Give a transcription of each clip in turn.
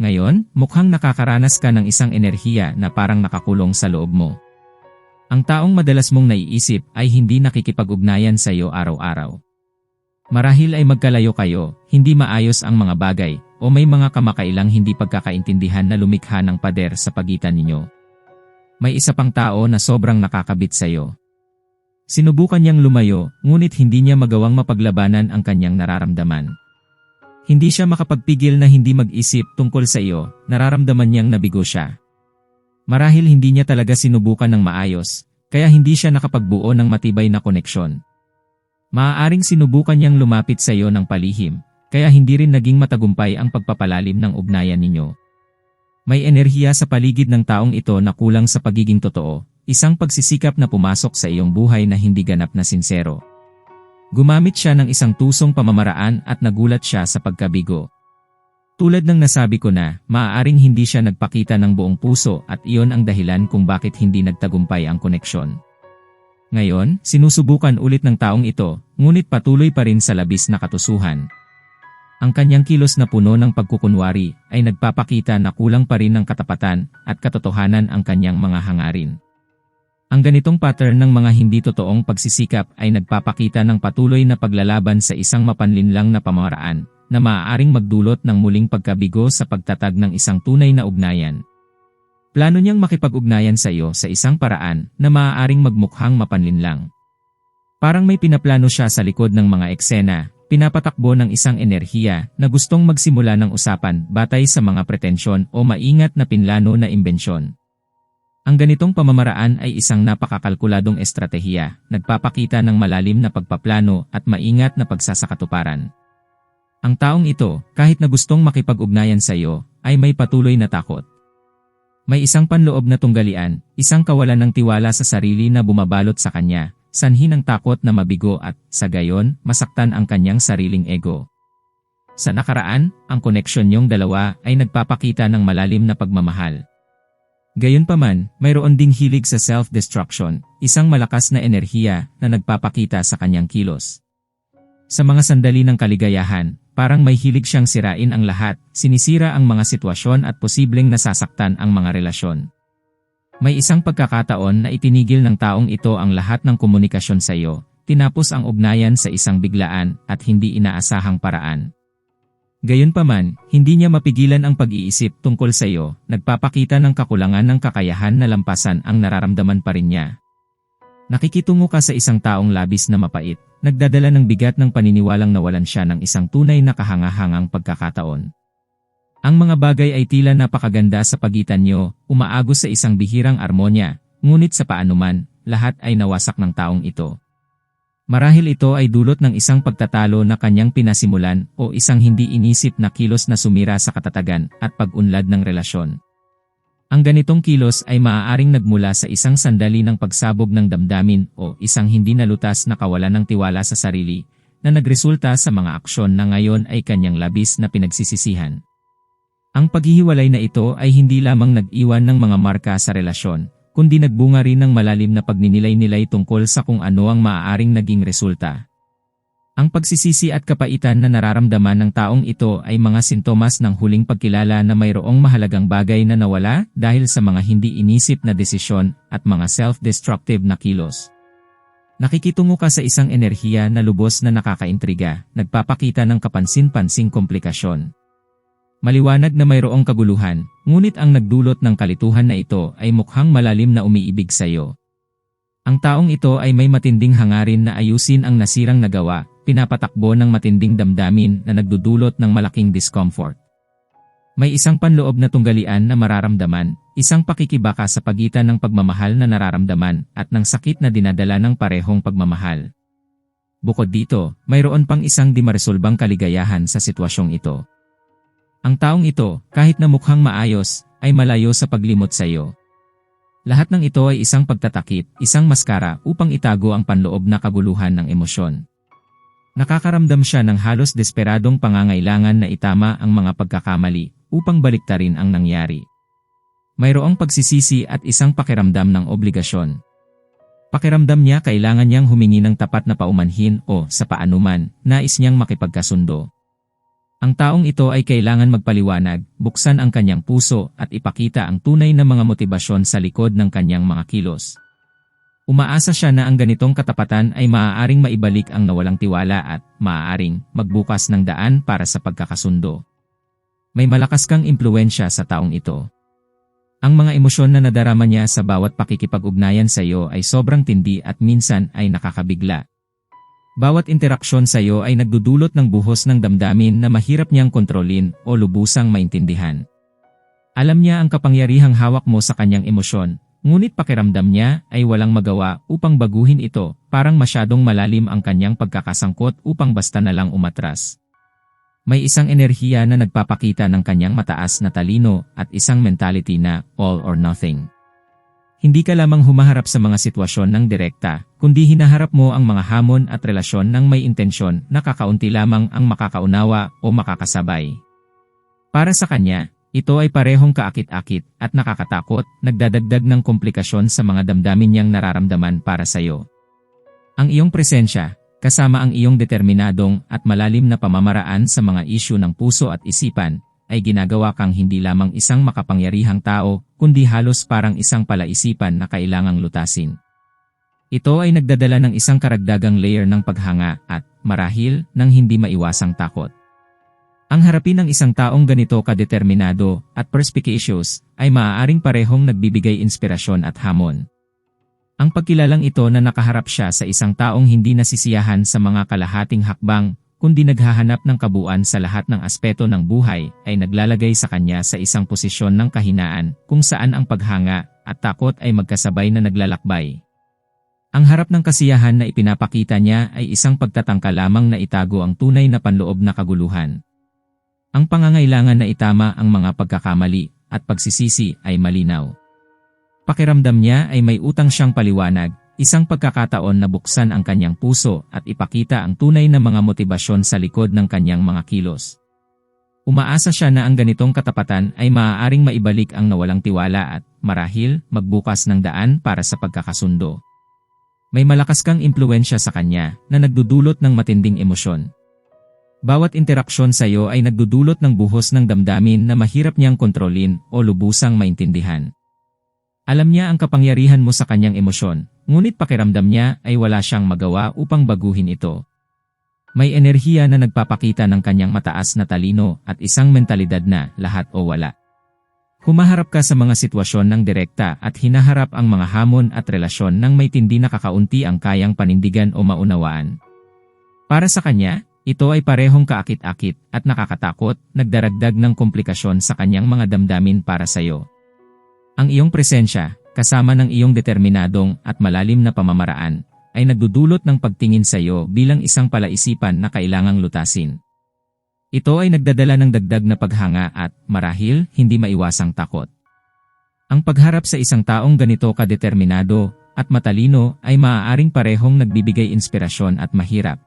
Ngayon, mukhang nakakaranas ka ng isang enerhiya na parang nakakulong sa loob mo. Ang taong madalas mong naiisip ay hindi nakikipag-ugnayan sa iyo araw-araw. Marahil ay magkalayo kayo, hindi maayos ang mga bagay, o may mga kamakailang hindi pagkakaintindihan na lumikha ng pader sa pagitan ninyo. May isa pang tao na sobrang nakakabit sa iyo. Sinubukan niyang lumayo, ngunit hindi niya magawang mapaglabanan ang kanyang nararamdaman. Hindi siya makapagpigil na hindi mag-isip tungkol sa iyo, nararamdaman niyang nabigo siya. Marahil hindi niya talaga sinubukan ng maayos, kaya hindi siya nakapagbuo ng matibay na koneksyon. Maaaring sinubukan niyang lumapit sa iyo ng palihim, kaya hindi rin naging matagumpay ang pagpapalalim ng ugnayan ninyo. May enerhiya sa paligid ng taong ito na kulang sa pagiging totoo, isang pagsisikap na pumasok sa iyong buhay na hindi ganap na sinsero. Gumamit siya ng isang tusong pamamaraan at nagulat siya sa pagkabigo. Tulad ng nasabi ko na, maaaring hindi siya nagpakita ng buong puso at iyon ang dahilan kung bakit hindi nagtagumpay ang koneksyon. Ngayon, sinusubukan ulit ng taong ito, ngunit patuloy pa rin sa labis na katusuhan. Ang kanyang kilos na puno ng pagkukunwari ay nagpapakita na kulang pa rin ng katapatan at katotohanan ang kanyang mga hangarin. Ang ganitong pattern ng mga hindi totoong pagsisikap ay nagpapakita ng patuloy na paglalaban sa isang mapanlinlang na pamaraan na maaaring magdulot ng muling pagkabigo sa pagtatag ng isang tunay na ugnayan. Plano niyang makipag-ugnayan sa iyo sa isang paraan na maaaring magmukhang mapanlinlang. Parang may pinaplano siya sa likod ng mga eksena pinapatakbo ng isang enerhiya na gustong magsimula ng usapan batay sa mga pretensyon o maingat na pinlano na imbensyon. Ang ganitong pamamaraan ay isang napakakalkuladong estratehiya, nagpapakita ng malalim na pagpaplano at maingat na pagsasakatuparan. Ang taong ito, kahit na gustong makipag-ugnayan sa iyo, ay may patuloy na takot. May isang panloob na tunggalian, isang kawalan ng tiwala sa sarili na bumabalot sa kanya, sanhi ng takot na mabigo at, sa gayon, masaktan ang kanyang sariling ego. Sa nakaraan, ang koneksyon niyong dalawa ay nagpapakita ng malalim na pagmamahal. Gayunpaman, mayroon ding hilig sa self-destruction, isang malakas na enerhiya na nagpapakita sa kanyang kilos. Sa mga sandali ng kaligayahan, parang may hilig siyang sirain ang lahat, sinisira ang mga sitwasyon at posibleng nasasaktan ang mga relasyon. May isang pagkakataon na itinigil ng taong ito ang lahat ng komunikasyon sa iyo, tinapos ang ugnayan sa isang biglaan at hindi inaasahang paraan. Gayunpaman, hindi niya mapigilan ang pag-iisip tungkol sa iyo, nagpapakita ng kakulangan ng kakayahan na lampasan ang nararamdaman pa rin niya. Nakikitungo ka sa isang taong labis na mapait, nagdadala ng bigat ng paniniwalang nawalan siya ng isang tunay na kahangahangang pagkakataon. Ang mga bagay ay tila napakaganda sa pagitan nyo, umaagos sa isang bihirang armonya, ngunit sa paanuman, lahat ay nawasak ng taong ito. Marahil ito ay dulot ng isang pagtatalo na kanyang pinasimulan o isang hindi inisip na kilos na sumira sa katatagan at pag-unlad ng relasyon. Ang ganitong kilos ay maaaring nagmula sa isang sandali ng pagsabog ng damdamin o isang hindi nalutas na kawalan ng tiwala sa sarili na nagresulta sa mga aksyon na ngayon ay kanyang labis na pinagsisisihan. Ang paghihiwalay na ito ay hindi lamang nag-iwan ng mga marka sa relasyon, kundi nagbunga rin ng malalim na pagninilay-nilay tungkol sa kung ano ang maaaring naging resulta. Ang pagsisisi at kapaitan na nararamdaman ng taong ito ay mga sintomas ng huling pagkilala na mayroong mahalagang bagay na nawala dahil sa mga hindi inisip na desisyon at mga self-destructive na kilos. Nakikitungo ka sa isang enerhiya na lubos na nakakaintriga, nagpapakita ng kapansin-pansing komplikasyon. Maliwanag na mayroong kaguluhan, ngunit ang nagdulot ng kalituhan na ito ay mukhang malalim na umiibig sa iyo. Ang taong ito ay may matinding hangarin na ayusin ang nasirang nagawa, pinapatakbo ng matinding damdamin na nagdudulot ng malaking discomfort. May isang panloob na tunggalian na mararamdaman, isang pakikibaka sa pagitan ng pagmamahal na nararamdaman at ng sakit na dinadala ng parehong pagmamahal. Bukod dito, mayroon pang isang di maresolbang kaligayahan sa sitwasyong ito. Ang taong ito, kahit na mukhang maayos, ay malayo sa paglimot sa iyo. Lahat ng ito ay isang pagtatakip, isang maskara upang itago ang panloob na kaguluhan ng emosyon. Nakakaramdam siya ng halos desperadong pangangailangan na itama ang mga pagkakamali upang baliktarin ang nangyari. Mayroong pagsisisi at isang pakiramdam ng obligasyon. Pakiramdam niya kailangan niyang humingi ng tapat na paumanhin o, sa paanuman, nais niyang makipagkasundo. Ang taong ito ay kailangan magpaliwanag, buksan ang kanyang puso at ipakita ang tunay na mga motibasyon sa likod ng kanyang mga kilos. Umaasa siya na ang ganitong katapatan ay maaaring maibalik ang nawalang tiwala at maaaring magbukas ng daan para sa pagkakasundo. May malakas kang impluensya sa taong ito. Ang mga emosyon na nadarama niya sa bawat pakikipag-ugnayan sa iyo ay sobrang tindi at minsan ay nakakabigla. Bawat interaksyon sa iyo ay nagdudulot ng buhos ng damdamin na mahirap niyang kontrolin o lubusang maintindihan. Alam niya ang kapangyarihang hawak mo sa kanyang emosyon, ngunit pakiramdam niya ay walang magawa upang baguhin ito, parang masyadong malalim ang kanyang pagkakasangkot upang basta na lang umatras. May isang enerhiya na nagpapakita ng kanyang mataas na talino at isang mentality na all or nothing. Hindi ka lamang humaharap sa mga sitwasyon ng direkta, kundi hinaharap mo ang mga hamon at relasyon ng may intensyon na kakaunti lamang ang makakaunawa o makakasabay. Para sa kanya, ito ay parehong kaakit-akit at nakakatakot, nagdadagdag ng komplikasyon sa mga damdamin niyang nararamdaman para sa iyo. Ang iyong presensya, kasama ang iyong determinadong at malalim na pamamaraan sa mga isyu ng puso at isipan, ay ginagawa kang hindi lamang isang makapangyarihang tao, kundi halos parang isang palaisipan na kailangang lutasin. Ito ay nagdadala ng isang karagdagang layer ng paghanga at, marahil, ng hindi maiwasang takot. Ang harapin ng isang taong ganito kadeterminado at perspicacious ay maaaring parehong nagbibigay inspirasyon at hamon. Ang pagkilalang ito na nakaharap siya sa isang taong hindi nasisiyahan sa mga kalahating hakbang kundi naghahanap ng kabuuan sa lahat ng aspeto ng buhay, ay naglalagay sa kanya sa isang posisyon ng kahinaan, kung saan ang paghanga at takot ay magkasabay na naglalakbay. Ang harap ng kasiyahan na ipinapakita niya ay isang pagtatangka lamang na itago ang tunay na panloob na kaguluhan. Ang pangangailangan na itama ang mga pagkakamali at pagsisisi ay malinaw. Pakiramdam niya ay may utang siyang paliwanag Isang pagkakataon na buksan ang kanyang puso at ipakita ang tunay na mga motibasyon sa likod ng kanyang mga kilos. Umaasa siya na ang ganitong katapatan ay maaaring maibalik ang nawalang tiwala at, marahil, magbukas ng daan para sa pagkakasundo. May malakas kang impluensya sa kanya na nagdudulot ng matinding emosyon. Bawat interaksyon sa iyo ay nagdudulot ng buhos ng damdamin na mahirap niyang kontrolin o lubusang maintindihan. Alam niya ang kapangyarihan mo sa kanyang emosyon, ngunit pakiramdam niya ay wala siyang magawa upang baguhin ito. May enerhiya na nagpapakita ng kanyang mataas na talino at isang mentalidad na lahat o wala. Humaharap ka sa mga sitwasyon ng direkta at hinaharap ang mga hamon at relasyon ng may tindi na kakaunti ang kayang panindigan o maunawaan. Para sa kanya, ito ay parehong kaakit-akit at nakakatakot, nagdaragdag ng komplikasyon sa kanyang mga damdamin para sa iyo. Ang iyong presensya, kasama ng iyong determinadong at malalim na pamamaraan, ay nagdudulot ng pagtingin sa iyo bilang isang palaisipan na kailangang lutasin. Ito ay nagdadala ng dagdag na paghanga at, marahil, hindi maiwasang takot. Ang pagharap sa isang taong ganito kadeterminado at matalino ay maaaring parehong nagbibigay inspirasyon at mahirap.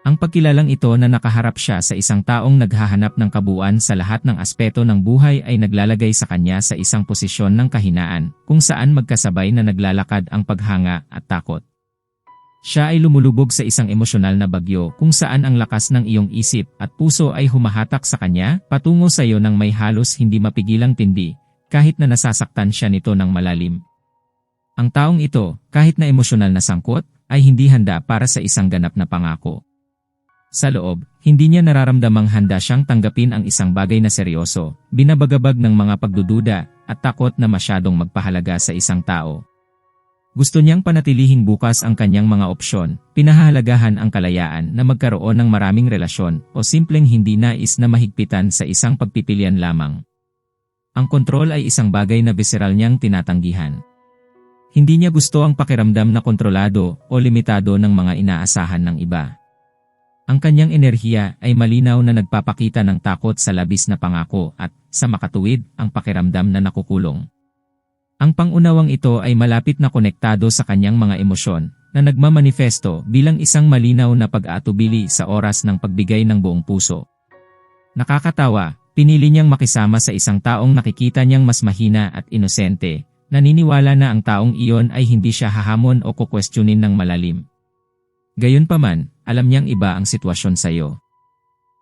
Ang pagkilalang ito na nakaharap siya sa isang taong naghahanap ng kabuuan sa lahat ng aspeto ng buhay ay naglalagay sa kanya sa isang posisyon ng kahinaan, kung saan magkasabay na naglalakad ang paghanga at takot. Siya ay lumulubog sa isang emosyonal na bagyo kung saan ang lakas ng iyong isip at puso ay humahatak sa kanya patungo sa iyo ng may halos hindi mapigilang tindi, kahit na nasasaktan siya nito ng malalim. Ang taong ito, kahit na emosyonal na sangkot, ay hindi handa para sa isang ganap na pangako. Sa loob, hindi niya nararamdamang handa siyang tanggapin ang isang bagay na seryoso, binabagabag ng mga pagdududa, at takot na masyadong magpahalaga sa isang tao. Gusto niyang panatilihing bukas ang kanyang mga opsyon, pinahahalagahan ang kalayaan na magkaroon ng maraming relasyon o simpleng hindi nais na mahigpitan sa isang pagpipilian lamang. Ang kontrol ay isang bagay na visceral niyang tinatanggihan. Hindi niya gusto ang pakiramdam na kontrolado o limitado ng mga inaasahan ng iba. Ang kanyang enerhiya ay malinaw na nagpapakita ng takot sa labis na pangako at, sa makatuwid, ang pakiramdam na nakukulong. Ang pangunawang ito ay malapit na konektado sa kanyang mga emosyon na nagmamanifesto bilang isang malinaw na pag-aatubili sa oras ng pagbigay ng buong puso. Nakakatawa, pinili niyang makisama sa isang taong nakikita niyang mas mahina at inosente, naniniwala na ang taong iyon ay hindi siya hahamon o kukwestiyonin ng malalim. Gayunpaman, alam niyang iba ang sitwasyon sa iyo.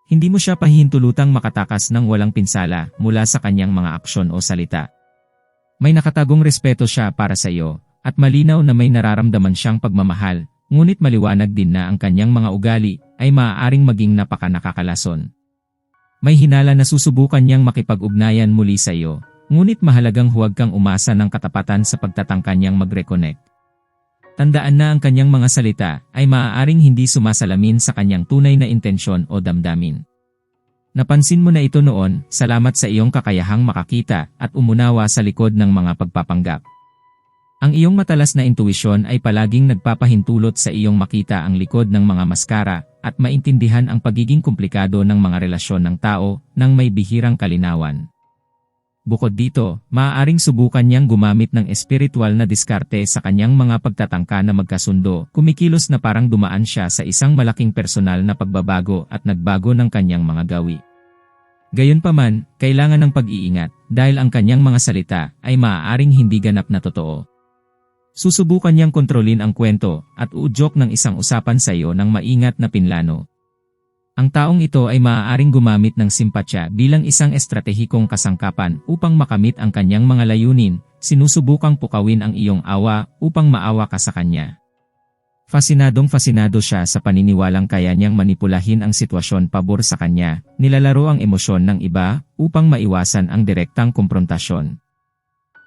Hindi mo siya pahihintulutang makatakas ng walang pinsala mula sa kanyang mga aksyon o salita. May nakatagong respeto siya para sa iyo, at malinaw na may nararamdaman siyang pagmamahal, ngunit maliwanag din na ang kanyang mga ugali ay maaaring maging napaka nakakalason. May hinala na susubukan niyang makipag-ugnayan muli sa iyo, ngunit mahalagang huwag kang umasa ng katapatan sa pagtatangka niyang mag-reconnect. Tandaan na ang kanyang mga salita ay maaaring hindi sumasalamin sa kanyang tunay na intensyon o damdamin. Napansin mo na ito noon, salamat sa iyong kakayahang makakita at umunawa sa likod ng mga pagpapanggap. Ang iyong matalas na intuisyon ay palaging nagpapahintulot sa iyong makita ang likod ng mga maskara at maintindihan ang pagiging komplikado ng mga relasyon ng tao nang may bihirang kalinawan. Bukod dito, maaaring subukan niyang gumamit ng espiritual na diskarte sa kanyang mga pagtatangka na magkasundo, kumikilos na parang dumaan siya sa isang malaking personal na pagbabago at nagbago ng kanyang mga gawi. Gayunpaman, kailangan ng pag-iingat dahil ang kanyang mga salita ay maaaring hindi ganap na totoo. Susubukan niyang kontrolin ang kwento at uudyok ng isang usapan sa iyo ng maingat na pinlano. Ang taong ito ay maaaring gumamit ng simpatya bilang isang estratehikong kasangkapan upang makamit ang kanyang mga layunin, sinusubukang pukawin ang iyong awa upang maawa ka sa kanya. Fasinadong fasinado siya sa paniniwalang kaya niyang manipulahin ang sitwasyon pabor sa kanya, nilalaro ang emosyon ng iba upang maiwasan ang direktang komprontasyon.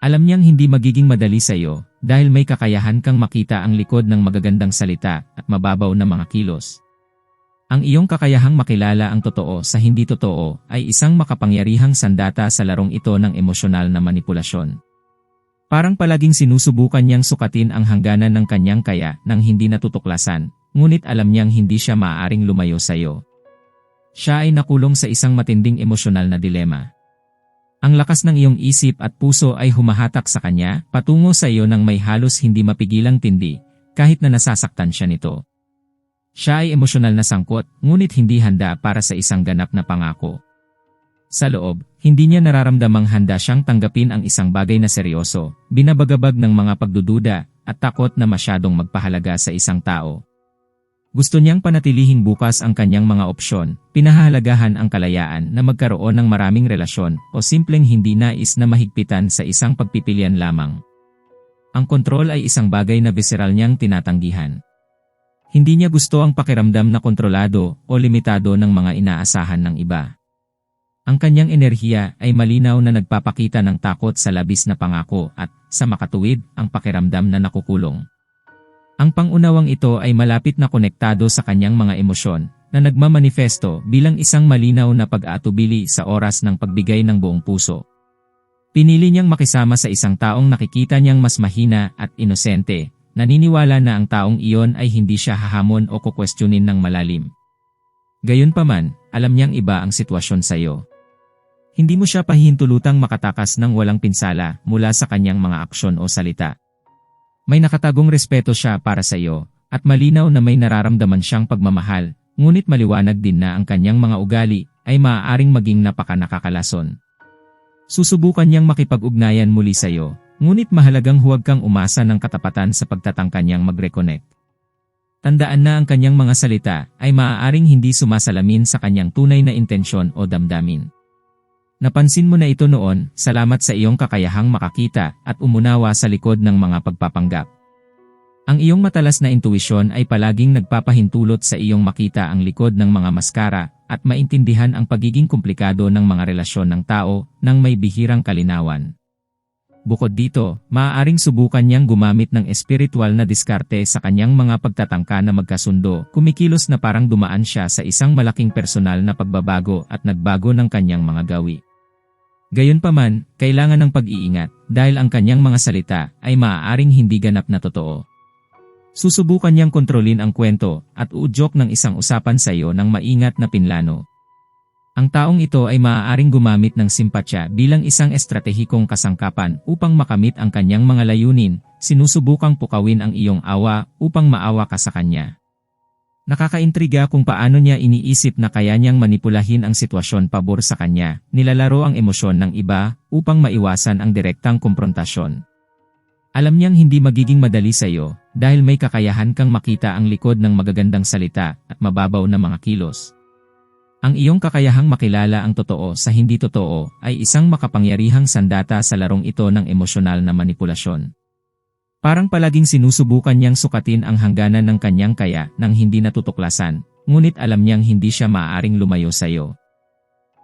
Alam niyang hindi magiging madali sa iyo dahil may kakayahan kang makita ang likod ng magagandang salita at mababaw na mga kilos. Ang iyong kakayahang makilala ang totoo sa hindi totoo ay isang makapangyarihang sandata sa larong ito ng emosyonal na manipulasyon. Parang palaging sinusubukan niyang sukatin ang hangganan ng kanyang kaya nang hindi natutuklasan, ngunit alam niyang hindi siya maaaring lumayo sa iyo. Siya ay nakulong sa isang matinding emosyonal na dilema. Ang lakas ng iyong isip at puso ay humahatak sa kanya, patungo sa iyo nang may halos hindi mapigilang tindi, kahit na nasasaktan siya nito. Siya ay emosyonal na sangkot, ngunit hindi handa para sa isang ganap na pangako. Sa loob, hindi niya nararamdamang handa siyang tanggapin ang isang bagay na seryoso, binabagabag ng mga pagdududa, at takot na masyadong magpahalaga sa isang tao. Gusto niyang panatilihing bukas ang kanyang mga opsyon, pinahahalagahan ang kalayaan na magkaroon ng maraming relasyon o simpleng hindi nais na mahigpitan sa isang pagpipilian lamang. Ang kontrol ay isang bagay na visceral niyang tinatanggihan. Hindi niya gusto ang pakiramdam na kontrolado o limitado ng mga inaasahan ng iba. Ang kanyang enerhiya ay malinaw na nagpapakita ng takot sa labis na pangako at, sa makatuwid, ang pakiramdam na nakukulong. Ang pangunawang ito ay malapit na konektado sa kanyang mga emosyon, na nagmamanifesto bilang isang malinaw na pag-aatubili sa oras ng pagbigay ng buong puso. Pinili niyang makisama sa isang taong nakikita niyang mas mahina at inosente, naniniwala na ang taong iyon ay hindi siya hahamon o kukwestiyonin ng malalim. Gayunpaman, alam niyang iba ang sitwasyon sa iyo. Hindi mo siya pahihintulutang makatakas ng walang pinsala mula sa kanyang mga aksyon o salita. May nakatagong respeto siya para sa iyo, at malinaw na may nararamdaman siyang pagmamahal, ngunit maliwanag din na ang kanyang mga ugali ay maaaring maging napaka nakakalason. Susubukan niyang makipag-ugnayan muli sa iyo, ngunit mahalagang huwag kang umasa ng katapatan sa pagtatangka niyang mag-reconnect. Tandaan na ang kanyang mga salita ay maaaring hindi sumasalamin sa kanyang tunay na intensyon o damdamin. Napansin mo na ito noon, salamat sa iyong kakayahang makakita at umunawa sa likod ng mga pagpapanggap. Ang iyong matalas na intuisyon ay palaging nagpapahintulot sa iyong makita ang likod ng mga maskara at maintindihan ang pagiging komplikado ng mga relasyon ng tao nang may bihirang kalinawan. Bukod dito, maaaring subukan niyang gumamit ng espiritual na diskarte sa kanyang mga pagtatangka na magkasundo, kumikilos na parang dumaan siya sa isang malaking personal na pagbabago at nagbago ng kanyang mga gawi. Gayunpaman, kailangan ng pag-iingat dahil ang kanyang mga salita ay maaaring hindi ganap na totoo. Susubukan niyang kontrolin ang kwento at uudyok ng isang usapan sa iyo ng maingat na pinlano. Ang taong ito ay maaaring gumamit ng simpatya bilang isang estratehikong kasangkapan upang makamit ang kanyang mga layunin, sinusubukang pukawin ang iyong awa upang maawa ka sa kanya. Nakakaintriga kung paano niya iniisip na kaya niyang manipulahin ang sitwasyon pabor sa kanya, nilalaro ang emosyon ng iba upang maiwasan ang direktang komprontasyon. Alam niyang hindi magiging madali sa iyo dahil may kakayahan kang makita ang likod ng magagandang salita at mababaw na mga kilos. Ang iyong kakayahang makilala ang totoo sa hindi totoo ay isang makapangyarihang sandata sa larong ito ng emosyonal na manipulasyon. Parang palaging sinusubukan niyang sukatin ang hangganan ng kanyang kaya nang hindi natutuklasan, ngunit alam niyang hindi siya maaaring lumayo sa iyo.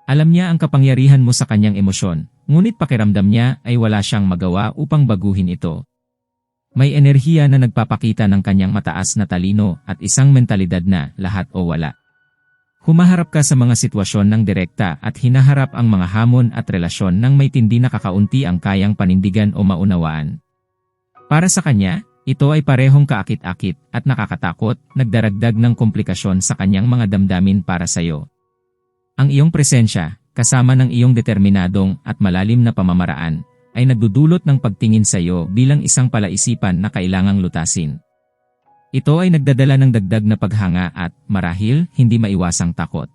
Alam niya ang kapangyarihan mo sa kanyang emosyon, ngunit pakiramdam niya ay wala siyang magawa upang baguhin ito. May enerhiya na nagpapakita ng kanyang mataas na talino at isang mentalidad na lahat o wala. Humaharap ka sa mga sitwasyon ng direkta at hinaharap ang mga hamon at relasyon ng may tindi na kakaunti ang kayang panindigan o maunawaan. Para sa kanya, ito ay parehong kaakit-akit at nakakatakot, nagdaragdag ng komplikasyon sa kanyang mga damdamin para sa iyo. Ang iyong presensya, kasama ng iyong determinadong at malalim na pamamaraan, ay nagdudulot ng pagtingin sa iyo bilang isang palaisipan na kailangang lutasin. Ito ay nagdadala ng dagdag na paghanga at, marahil, hindi maiwasang takot.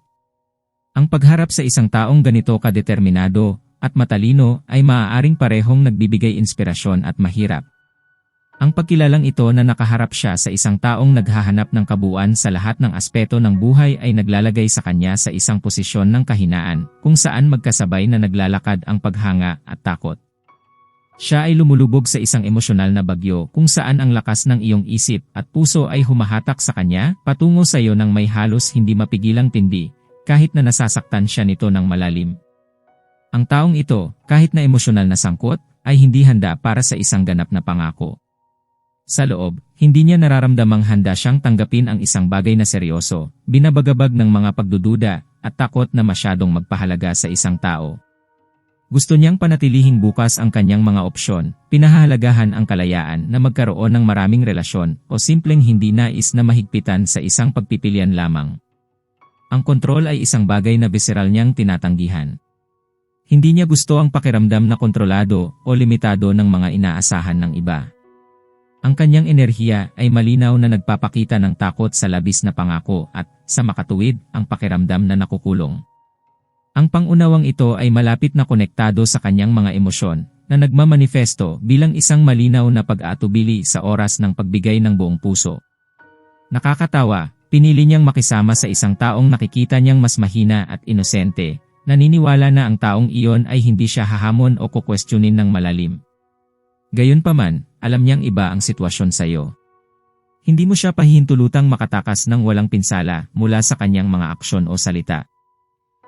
Ang pagharap sa isang taong ganito kadeterminado at matalino ay maaaring parehong nagbibigay inspirasyon at mahirap. Ang pagkilalang ito na nakaharap siya sa isang taong naghahanap ng kabuuan sa lahat ng aspeto ng buhay ay naglalagay sa kanya sa isang posisyon ng kahinaan kung saan magkasabay na naglalakad ang paghanga at takot. Siya ay lumulubog sa isang emosyonal na bagyo kung saan ang lakas ng iyong isip at puso ay humahatak sa kanya patungo sa iyo ng may halos hindi mapigilang tindi, kahit na nasasaktan siya nito ng malalim. Ang taong ito, kahit na emosyonal na sangkot, ay hindi handa para sa isang ganap na pangako. Sa loob, hindi niya nararamdamang handa siyang tanggapin ang isang bagay na seryoso, binabagabag ng mga pagdududa, at takot na masyadong magpahalaga sa isang tao. Gusto niyang panatilihin bukas ang kanyang mga opsyon, pinahahalagahan ang kalayaan na magkaroon ng maraming relasyon o simpleng hindi nais na mahigpitan sa isang pagpipilian lamang. Ang kontrol ay isang bagay na visceral niyang tinatanggihan. Hindi niya gusto ang pakiramdam na kontrolado o limitado ng mga inaasahan ng iba. Ang kanyang enerhiya ay malinaw na nagpapakita ng takot sa labis na pangako at, sa makatuwid, ang pakiramdam na nakukulong. Ang pangunawang ito ay malapit na konektado sa kanyang mga emosyon, na nagmamanifesto bilang isang malinaw na pag-aatubili sa oras ng pagbigay ng buong puso. Nakakatawa, pinili niyang makisama sa isang taong nakikita niyang mas mahina at inosente, naniniwala na ang taong iyon ay hindi siya hahamon o kukwestiyonin ng malalim. Gayunpaman, alam niyang iba ang sitwasyon sa iyo. Hindi mo siya pahihintulutang makatakas ng walang pinsala mula sa kanyang mga aksyon o salita.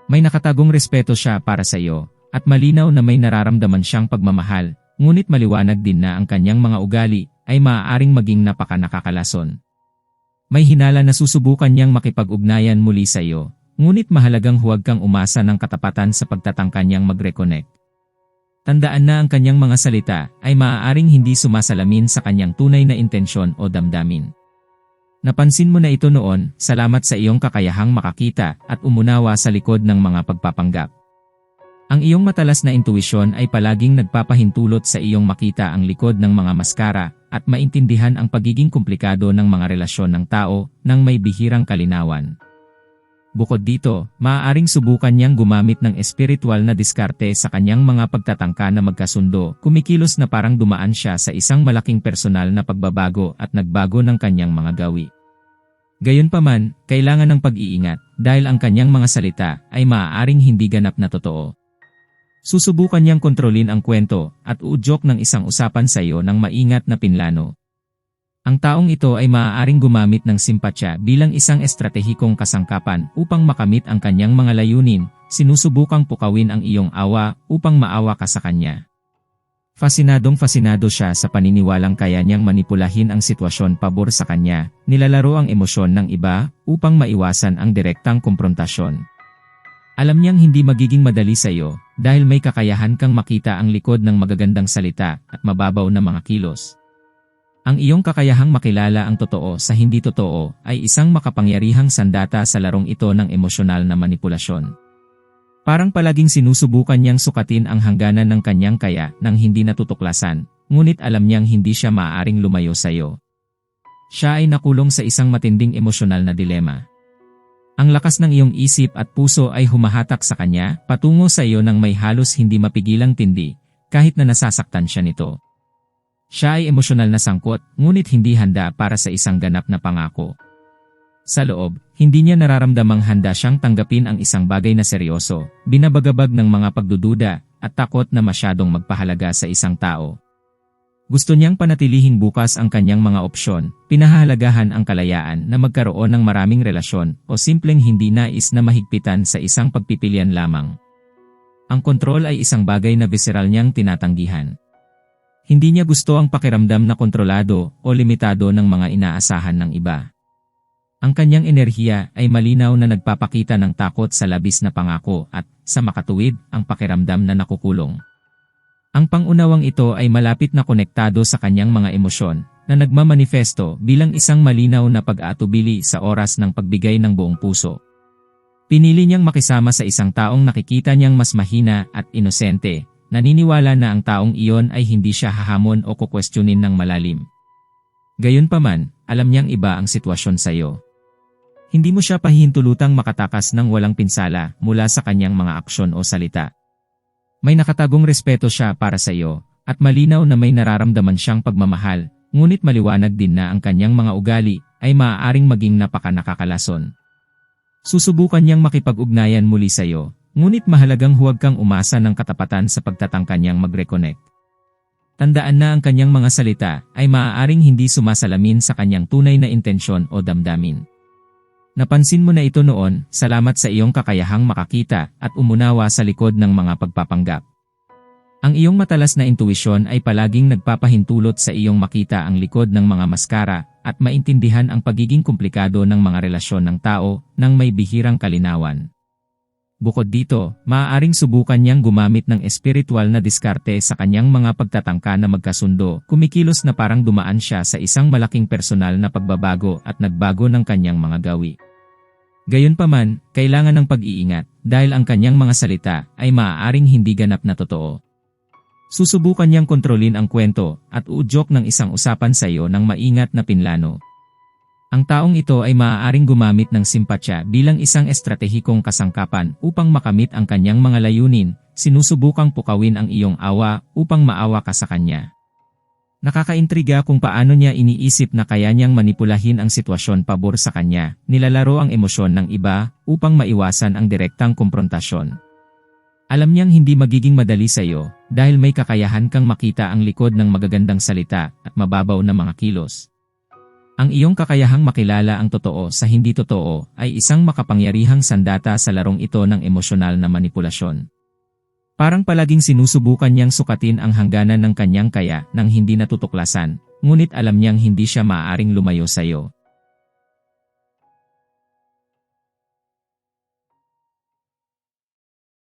May nakatagong respeto siya para sa iyo, at malinaw na may nararamdaman siyang pagmamahal, ngunit maliwanag din na ang kanyang mga ugali ay maaaring maging napaka nakakalason. May hinala na susubukan niyang makipag-ugnayan muli sa iyo, ngunit mahalagang huwag kang umasa ng katapatan sa pagtatangka niyang mag-reconnect. Tandaan na ang kanyang mga salita ay maaaring hindi sumasalamin sa kanyang tunay na intensyon o damdamin. Napansin mo na ito noon, salamat sa iyong kakayahang makakita at umunawa sa likod ng mga pagpapanggap. Ang iyong matalas na intuisyon ay palaging nagpapahintulot sa iyong makita ang likod ng mga maskara at maintindihan ang pagiging komplikado ng mga relasyon ng tao nang may bihirang kalinawan. Bukod dito, maaaring subukan niyang gumamit ng espiritual na diskarte sa kanyang mga pagtatangka na magkasundo, kumikilos na parang dumaan siya sa isang malaking personal na pagbabago at nagbago ng kanyang mga gawi. Gayunpaman, kailangan ng pag-iingat dahil ang kanyang mga salita ay maaaring hindi ganap na totoo. Susubukan niyang kontrolin ang kwento at uudyok ng isang usapan sa iyo ng maingat na pinlano. Ang taong ito ay maaaring gumamit ng simpatya bilang isang estratehikong kasangkapan upang makamit ang kanyang mga layunin, sinusubukang pukawin ang iyong awa upang maawa ka sa kanya. Fasinadong fasinado siya sa paniniwalang kaya niyang manipulahin ang sitwasyon pabor sa kanya, nilalaro ang emosyon ng iba upang maiwasan ang direktang komprontasyon. Alam niyang hindi magiging madali sa iyo dahil may kakayahan kang makita ang likod ng magagandang salita at mababaw na mga kilos. Ang iyong kakayahang makilala ang totoo sa hindi totoo ay isang makapangyarihang sandata sa larong ito ng emosyonal na manipulasyon. Parang palaging sinusubukan niyang sukatin ang hangganan ng kanyang kaya nang hindi natutuklasan, ngunit alam niyang hindi siya maaaring lumayo sa iyo. Siya ay nakulong sa isang matinding emosyonal na dilema. Ang lakas ng iyong isip at puso ay humahatak sa kanya patungo sa iyo ng may halos hindi mapigilang tindi, kahit na nasasaktan siya nito. Siya ay emosyonal na sangkot, ngunit hindi handa para sa isang ganap na pangako. Sa loob, hindi niya nararamdamang handa siyang tanggapin ang isang bagay na seryoso, binabagabag ng mga pagdududa, at takot na masyadong magpahalaga sa isang tao. Gusto niyang panatilihing bukas ang kanyang mga opsyon, pinahahalagahan ang kalayaan na magkaroon ng maraming relasyon o simpleng hindi nais na mahigpitan sa isang pagpipilian lamang. Ang kontrol ay isang bagay na visceral niyang tinatanggihan. Hindi niya gusto ang pakiramdam na kontrolado o limitado ng mga inaasahan ng iba. Ang kanyang enerhiya ay malinaw na nagpapakita ng takot sa labis na pangako at, sa makatuwid, ang pakiramdam na nakukulong. Ang pangunawang ito ay malapit na konektado sa kanyang mga emosyon, na nagmamanifesto bilang isang malinaw na pag-aatubili sa oras ng pagbigay ng buong puso. Pinili niyang makisama sa isang taong nakikita niyang mas mahina at inosente, naniniwala na ang taong iyon ay hindi siya hahamon o kukwestiyonin ng malalim. Gayunpaman, alam niyang iba ang sitwasyon sa iyo. Hindi mo siya pahihintulutang makatakas ng walang pinsala mula sa kanyang mga aksyon o salita. May nakatagong respeto siya para sa iyo, at malinaw na may nararamdaman siyang pagmamahal, ngunit maliwanag din na ang kanyang mga ugali ay maaaring maging napaka nakakalason. Susubukan niyang makipag-ugnayan muli sa iyo, ngunit mahalagang huwag kang umasa ng katapatan sa pagtatangka niyang mag-reconnect. Tandaan na ang kanyang mga salita ay maaaring hindi sumasalamin sa kanyang tunay na intensyon o damdamin. Napansin mo na ito noon, salamat sa iyong kakayahang makakita at umunawa sa likod ng mga pagpapanggap. Ang iyong matalas na intuisyon ay palaging nagpapahintulot sa iyong makita ang likod ng mga maskara at maintindihan ang pagiging komplikado ng mga relasyon ng tao nang may bihirang kalinawan. Bukod dito, maaaring subukan niyang gumamit ng espiritual na diskarte sa kanyang mga pagtatangka na magkasundo, kumikilos na parang dumaan siya sa isang malaking personal na pagbabago at nagbago ng kanyang mga gawi. Gayunpaman, kailangan ng pag-iingat dahil ang kanyang mga salita ay maaaring hindi ganap na totoo. Susubukan niyang kontrolin ang kwento at uudyok ng isang usapan sa iyo ng maingat na pinlano. Ang taong ito ay maaaring gumamit ng simpatya bilang isang estratehikong kasangkapan upang makamit ang kanyang mga layunin, sinusubukang pukawin ang iyong awa upang maawa ka sa kanya. Nakakaintriga kung paano niya iniisip na kaya niyang manipulahin ang sitwasyon pabor sa kanya, nilalaro ang emosyon ng iba upang maiwasan ang direktang komprontasyon. Alam niyang hindi magiging madali sa iyo dahil may kakayahan kang makita ang likod ng magagandang salita at mababaw na mga kilos. Ang iyong kakayahang makilala ang totoo sa hindi totoo ay isang makapangyarihang sandata sa larong ito ng emosyonal na manipulasyon. Parang palaging sinusubukan niyang sukatin ang hangganan ng kanyang kaya nang hindi natutuklasan, ngunit alam niyang hindi siya maaaring lumayo sa iyo.